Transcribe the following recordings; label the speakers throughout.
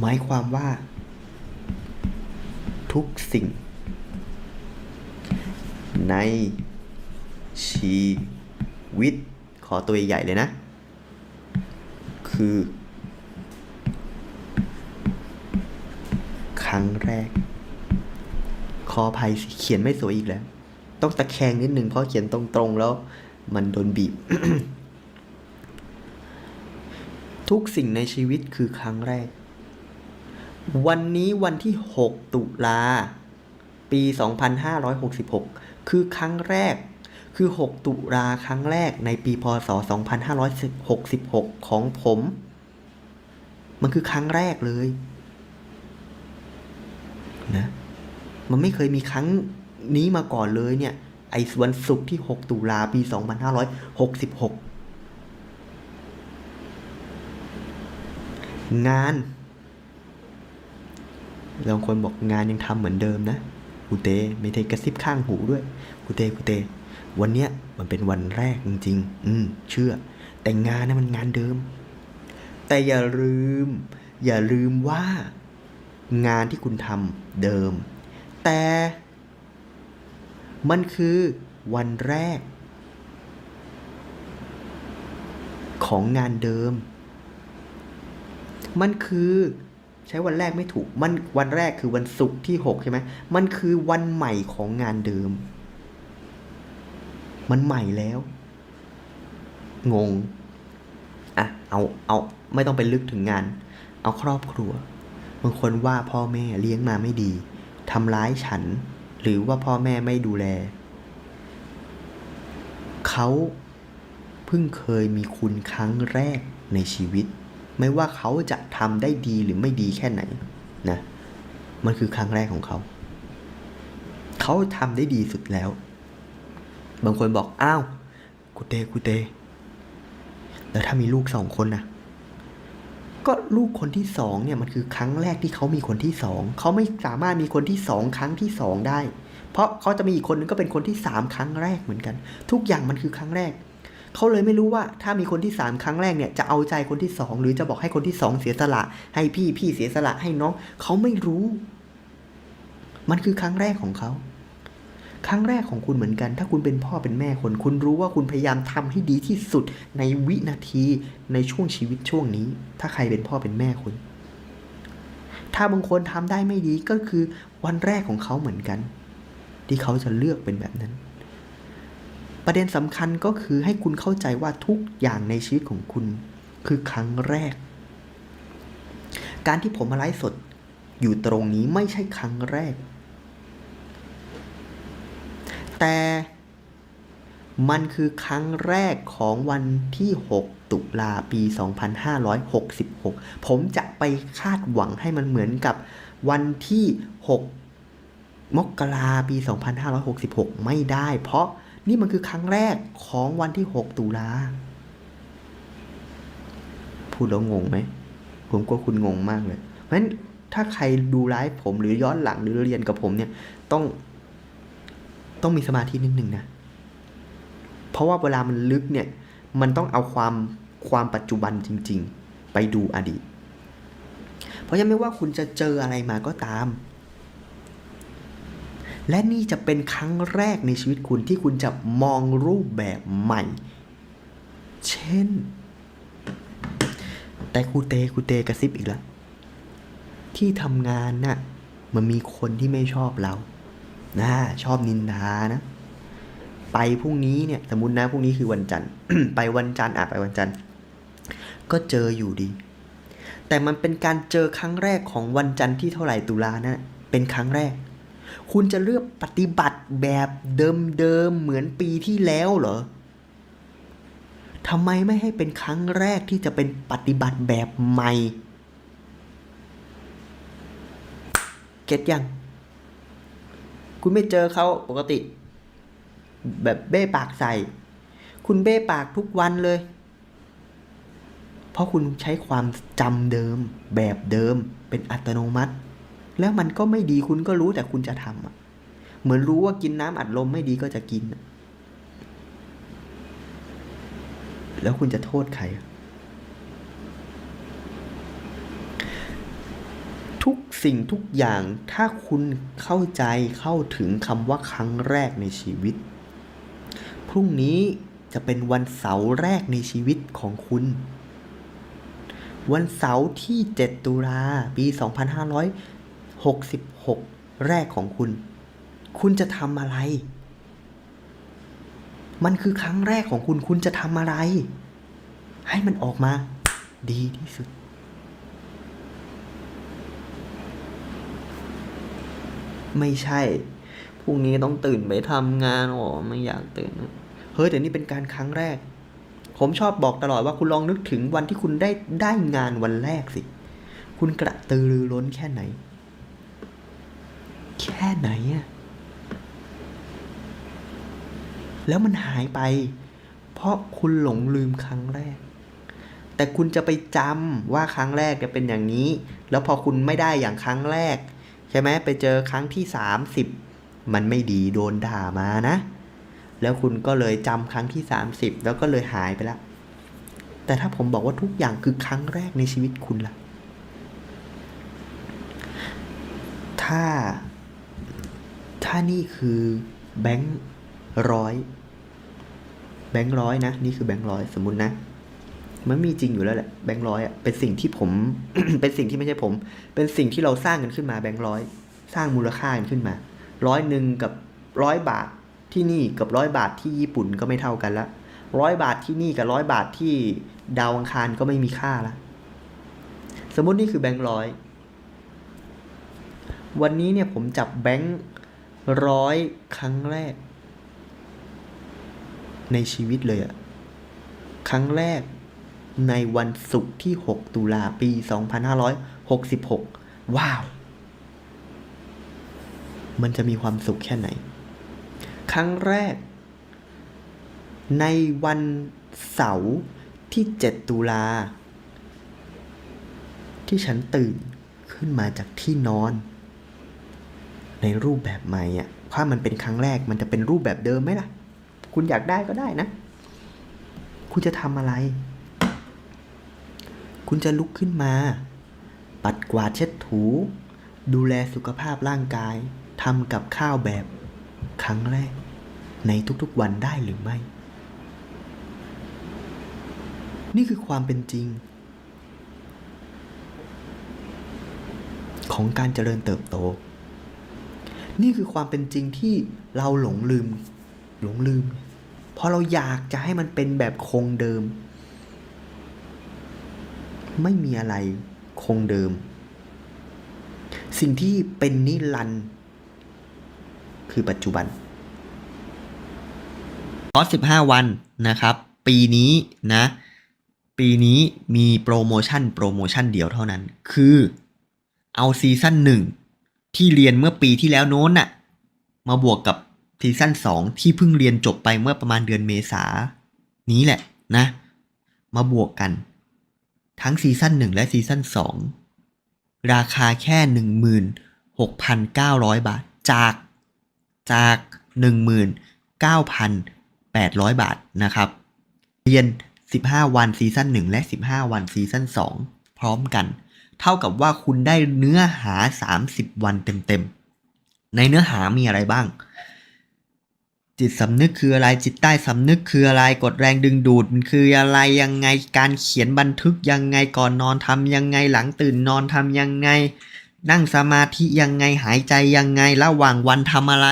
Speaker 1: หมายความว่า ทุกสิ่ง ในชีวิต ขอตัวใหญ่เลยนะ คือ ครั้งแรกขอภัยเขียนไม่สวยอีกแล้ว ต้องตะแคงนิดนึงเพราะเขียนตรงๆแล้ว มันโดนบีบทุกสิ่งในชีวิตคือครั้งแรก วันนี้วันที่ 6 ตุลา ปี 2566 คือครั้งแรก คือ 6 ตุลาครั้งแรกในปีพศ 2566 ของผม มันคือครั้งแรกเลยนะมันไม่เคยมีครั้งนี้มาก่อนเลยเนี่ย ไอ้วันศุกร์ที่ 6 ตุลาปี 2566 งาน บางคนบอกงานยังทำเหมือนเดิมนะกูเตไม่ได้กระซิบข้างหูด้วยกูเตกูเต วันเนี้ยมันเป็นวันแรกจริงๆอืมเชื่อ แต่งานนะมันงานเดิม แต่อย่าลืม อย่าลืมว่า งานที่คุณทำเดิม แต่มันคือวันแรก ของงานเดิม มันคือ ใช้วันแรกไม่ถูก มันวันแรกคือวันศุกร์ที่หกใช่ไหมมันคือวันใหม่ของงานเดิม มันใหม่แล้ว งง อะ เอาเอาไม่ต้องไปลึกถึงงาน เอาครอบครัวบางคนว่าพ่อแม่เลี้ยงมาไม่ดีทำร้ายฉัน หรือว่าพ่อแม่ไม่ดูแล เขาเพิ่งเคยมีคุณครั้งแรกในชีวิต ไม่ว่าเขาจะทำได้ดีหรือไม่ดีแค่ไหนนะมันคือครั้งแรกของเขา เขาทำได้ดีสุดแล้ว บางคนบอกอ้าวกูเตกูเต แล้วถ้ามีลูกสองคนนะก็ลูกคนที่สองเนี่ยมันคือครั้งแรกที่เขามีคนที่สองเขาไม่สามารถมีคนที่สองครั้งที่สองได้ เพราะเขาจะมีอีกคนนึงก็เป็นคนที่สามครั้งแรกเหมือนกัน ทุกอย่างมันคือครั้งแรก เขาเลยไม่รู้ว่าถ้ามีคนที่สามครั้งแรกเนี่ยจะเอาใจคนที่สองหรือจะบอกให้คนที่สองเสียสละ ให้พี่พี่เสียสละให้น้องเขาไม่รู้ มันคือครั้งแรกของเขา ครั้งแรกของคุณเหมือนกัน ถ้าคุณเป็นพ่อเป็นแม่คนคุณรู้ว่าคุณพยายามทำให้ดีที่สุดในวินาทีในช่วงชีวิตช่วงนี้ ถ้าใครเป็นพ่อเป็นแม่คุณถ้าบางคนทำได้ไม่ดีก็คือวันแรกของเขาเหมือนกัน ที่เขาจะเลือกเป็นแบบนั้น ประเด็นสำคัญก็คือให้คุณเข้าใจว่าทุกอย่างในชีวิตของคุณ คือครั้งแรก การที่ผมมาไลฟ์สดอยู่ตรงนี้ไม่ใช่ครั้งแรก แต่มันคือครั้งแรกของวันที่ 6 ตุลาปี 2566 ผมจะไปคาดหวังให้มันเหมือนกับวันที่ 6 มกราปี 2566 ไม่ได้ เพราะ นี่มันคือครั้งแรกของวันที่ 6 ตุลาพูดแล้วงงไหม ผมก็คุณงงมากเลย เพราะฉะนั้นถ้าใครดูไลฟ์ผมหรือย้อนหลังหรือเรียนกับผมเนี่ย ต้อง ต้องมีสมาธินิดนึงนะ เพราะว่าเวลามันลึกเนี่ย มันต้องเอาความความปัจจุบันจริง ๆ ไปดูอดีต เพราะฉะนั้นไม่ว่าคุณจะเจออะไรมาก็ตาม และนี่จะเป็นครั้งแรกในชีวิตคุณที่คุณจะมองรูปแบบใหม่ เช่น แต่ครูเตครูเตกระซิบอีกแล้วที่ทำงานน่ะมันมีคนที่ไม่ชอบเรานะชอบนินทานะ ไปพรุ่งนี้เนี่ย สมมตินะพรุ่งนี้คือวันจันทร์ ไปวันจันทร์อะไปวันจันทร์ ก็เจออยู่ดี แต่มันเป็นการเจอครั้งแรกของวันจันทร์ที่เท่าไหร่ตุลานะ เป็นครั้งแรก คุณจะเลือกปฏิบัติแบบเดิมๆเหมือนปีที่แล้วเหรอทำไมไม่ให้เป็นครั้งแรกที่จะเป็นปฏิบัติแบบใหม่ เก็ตยัง คุณไม่เจอเขาปกติ แบบเบ้ปากใส่ คุณเบ้ปากทุกวันเลย เพราะคุณใช้ความจำเดิมแบบเดิมเป็นอัตโนมัติ แล้วมันก็ไม่ดีคุณก็รู้แต่คุณจะทำอะเหมือนรู้ว่ากินน้ำอัดลมไม่ดีก็จะกิน แล้วคุณจะโทษใครอะสิ่งทุกอย่างถ้าคุณเข้าใจเข้าถึงคำว่าครั้งแรกในชีวิต พรุ่งนี้จะเป็นวันเสาร์แรกในชีวิตของคุณ วันเสาร์ที่ 7 ตุลาปี 2500 66 แรกของคุณ คุณจะทำอะไร มันคือครั้งแรกของคุณ คุณจะทำอะไร ให้มันออกมา ดีที่สุด ไม่ใช่พรุ่งนี้ต้องตื่นไปทำงานอ๋อไม่อยากตื่น เฮ้ยแต่นี่เป็นการครั้งแรก ผมชอบบอกตลอดว่าคุณลองนึกถึงวันที่คุณได้ได้งานวันแรกสิ คุณกระตือรือร้นแค่ไหน แค่ไหนอะแล้วมันหายไป เพราะคุณหลงลืมครั้งแรก แต่คุณจะไปจำว่าครั้งแรกจะเป็นอย่างนี้ แล้วพอคุณไม่ได้อย่างครั้งแรก ใช่ไหมไปเจอครั้งที่สามสิบมันไม่ดีโดนด่ามานะ แล้วคุณก็เลยจำครั้งที่สามสิบแล้วก็เลยหายไปละ แต่ถ้าผมบอกว่าทุกอย่างคือครั้งแรกในชีวิตคุณล่ะ ถ้า ถ้านี่คือแบงค์ร้อยแบงค์ร้อยนะ นี่คือแบงค์ร้อยสมมุตินะ มันมีจริงอยู่แล้วแหละแบงค์ร้อยอะเป็นสิ่งที่ผม เป็นสิ่งที่ไม่ใช่ผม เป็นสิ่งที่เราสร้างกันขึ้นมาแบงค์ร้อยสร้างมูลค่ากันขึ้นมาร้อยหนึ่งกับร้อยบาทที่นี่กับร้อยบาทที่ญี่ปุ่นก็ไม่เท่ากันละร้อยบาทที่นี่กับร้อยบาทที่ดาวอังคารก็ไม่มีค่าละสมมุตินี่คือแบงค์ร้อยวันนี้เนี่ยผมจับแบงค์ ร้อยครั้งแรก ในชีวิตเลยอะครั้งแรกในวันศุกร์ที่ 6 ตุลาปี 2566 ว้าว มันจะมีความสุขแค่ไหน ครั้งแรก ในวันเสาร์ที่ 7 ตุลาที่ฉันตื่นขึ้นมาจากที่นอน ในรูปแบบใหม่อะถ้ามันเป็นครั้งแรกมันจะเป็นรูปแบบเดิมไหมล่ะ คุณอยากได้ก็ได้นะ คุณจะทำอะไร คุณจะลุกขึ้นมา ปัดกวาดเช็ดถู ดูแลสุขภาพร่างกายทำกับข้าวแบบครั้งแรก ในทุกๆวันได้หรือไม่ นี่คือความเป็นจริง ของการเจริญเติบโต นี่คือความเป็นจริงที่เราหลงลืม หลงลืม เพราะเราอยากจะให้มันเป็นแบบคงเดิม ไม่มีอะไรคงเดิม สิ่งที่เป็นนิรันดร์คือปัจจุบันคอร์ส15 วันนะครับ ปีนี้นะ ปีนี้มีโปรโมชั่นโปรโมชั่นเดียวเท่านั้น คือเอาซีซั่นหนึ่ง ที่เรียนเมื่อปีที่แล้วโน้นน่ะ มาบวกกับซีซั่น2ที่เพิ่งเรียนจบไปเมื่อประมาณเดือนเมษา นี้แหละนะ มาบวกกัน ทั้งซีซั่น1และซีซั่น2ราคาแค่16,900บาท จากจาก19,800บาทนะครับ เรียน15วันซีซั่น1และ15วันซีซั่น2พร้อมกัน เท่ากับว่าคุณได้เนื้อหา 30 วันเต็มๆ ในเนื้อหามีอะไรบ้าง จิตสำนึกคืออะไร จิตใต้สำนึกคืออะไร กดแรงดึงดูดมันคืออะไร ยังไง การเขียนบันทึกยังไง ก่อนนอนทำยังไง หลังตื่นนอนทำยังไง นั่งสมาธิยังไง หายใจยังไง ระหว่างวันทำอะไร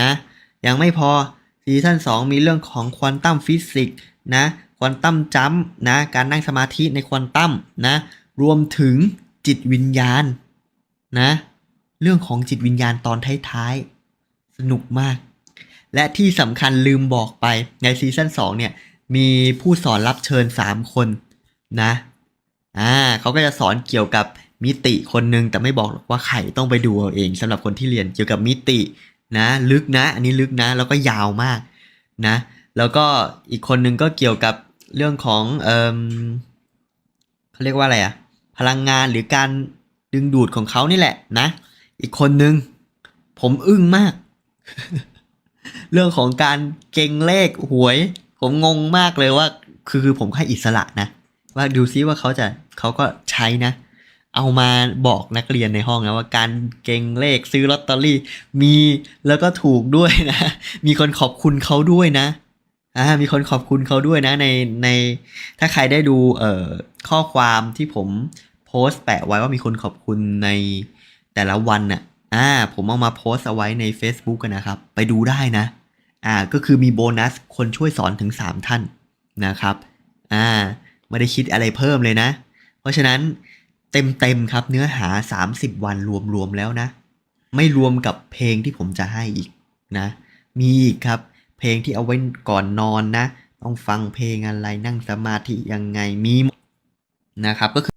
Speaker 1: นะ ยังไม่พอซีซั่น2มีเรื่องของควอนตัมฟิสิกส์นะ ควอนตัมจัมป์นะ การนั่งสมาธิในควอนตัมนะ รวมถึงจิตวิญญาณนะเรื่องของจิตวิญญาณตอนท้ายๆ สนุกมาก และที่สำคัญลืมบอกไปในซีซั่น2เนี่ยมีผู้สอนรับเชิญ 3 คนนะอ่าเขาก็จะสอนเกี่ยวกับมิติคนหนึ่งแต่ไม่บอกว่าใครต้องไปดูเอาเองสำหรับคนที่เรียนเกี่ยวกับมิตินะลึกนะ อันนี้ลึกนะแล้วก็ยาวมากนะแล้วก็อีกคนหนึ่งก็เกี่ยวกับเรื่องของเออเขาเรียกว่าอะไรอะ พลังงานหรือการดึงดูดของเขานี่แหละนะ อีกคนนึง ผมอึ้งมาก เรื่องของการเก่งเลขหวย ผมงงมากเลยว่า คือคือผมให้อิสระนะ ว่าดูซิว่าเขาจะเขาก็ใช้นะ เอามาบอกนักเรียนในห้องนะว่าการเก่งเลขซื้อลอตเตอรี่ มีแล้วก็ถูกด้วยนะ มีคนขอบคุณเขาด้วยนะอ่ามีคนขอบคุณเขาด้วยนะในในถ้าใครได้ดูเอ่อข้อความที่ผม สต์แปะไว้ว่ามีคนขอบคุณในแต่ละวันน่ะอ่าผมเอามาโพสต์เอาไว้ใน Facebook กันนะครับ ไปดูได้นะอ่าก็คือมีโบนัสคนช่วยสอนถึง 3 ท่านนะครับอ่าไม่ได้คิดอะไรเพิ่มเลยนะ เพราะฉะนั้นเต็มๆครับเนื้อหา 30 วันรวมๆแล้วนะ ไม่รวมกับเพลงที่ผมจะให้อีกนะ มีอีกครับ เพลงที่เอาไว้ก่อนนอนนะ ต้องฟังเพลงอะไรนั่งสมาธิยังไงมีนะครับก็คือ